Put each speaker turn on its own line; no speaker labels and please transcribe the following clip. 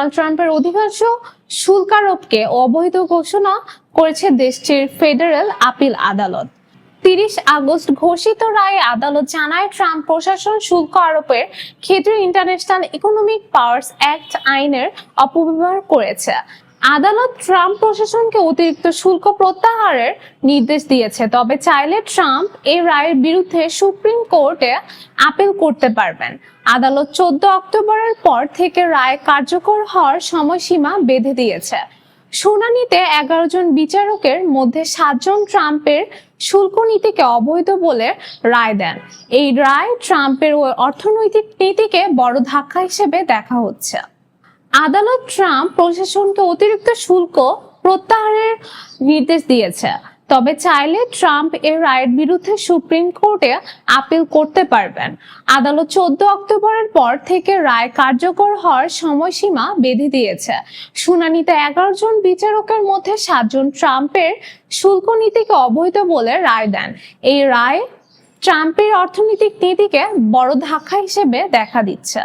Donald ট্রাম্পের অধিকাংশ শুল্ক আরোপকে অবৈধ ঘোষণা করেছে দেশটির ফেডারেল আপিল আদালত। তিরিশ আগস্ট ঘোষিত রায়ে আদালত জানায়, ট্রাম্প প্রশাসন শুল্ক আরোপের ক্ষেত্রে ইন্টারন্যাশনাল ইকোনমিক পাওয়ার্স অ্যাক্ট আইনের অপব্যবহার করেছে। আদালত ট্রাম্প প্রশাসনকে অতিরিক্ত শুল্ক প্রত্যাহারের নির্দেশ দিয়েছে, তবে চাইলে ট্রাম্প এই রায়ের বিরুদ্ধে সুপ্রিম কোর্টে আপিল করতে পারবেন। আদালত চোদ্দ অক্টোবরের পর থেকে রায় কার্যকর হওয়ার সময়সীমা বেঁধে দিয়েছে। শুনানিতে এগারো জন বিচারকের মধ্যে সাতজন ট্রাম্পের শুল্ক নীতিকে অবৈধ বলে রায় দেন। এই রায় ট্রাম্পের অর্থনৈতিক নীতিকে বড় ধাক্কা হিসেবে দেখা হচ্ছে। আদালত ট্রাম্প প্রশাসনকে অতিরিক্ত শুল্ক প্রত্যাহারের নির্দেশ দিয়েছে। তবে চাইলে ট্রাম্প এর রায়ের বিরুদ্ধে সুপ্রিম কোর্টে আপিল করতে পারবেন। আদালত চোদ্দ অক্টোবরের পর থেকে রায় কার্যকর হওয়ার সময়সীমা বেঁধে দিয়েছে। শুনানিতে এগারো জন বিচারকের মধ্যে সাতজন ট্রাম্পের শুল্ক নীতিকে অবৈধ বলে রায় দেন। এই রায় ট্রাম্পের অর্থনৈতিক নীতিকে বড় ধাক্কা হিসেবে দেখা দিচ্ছে।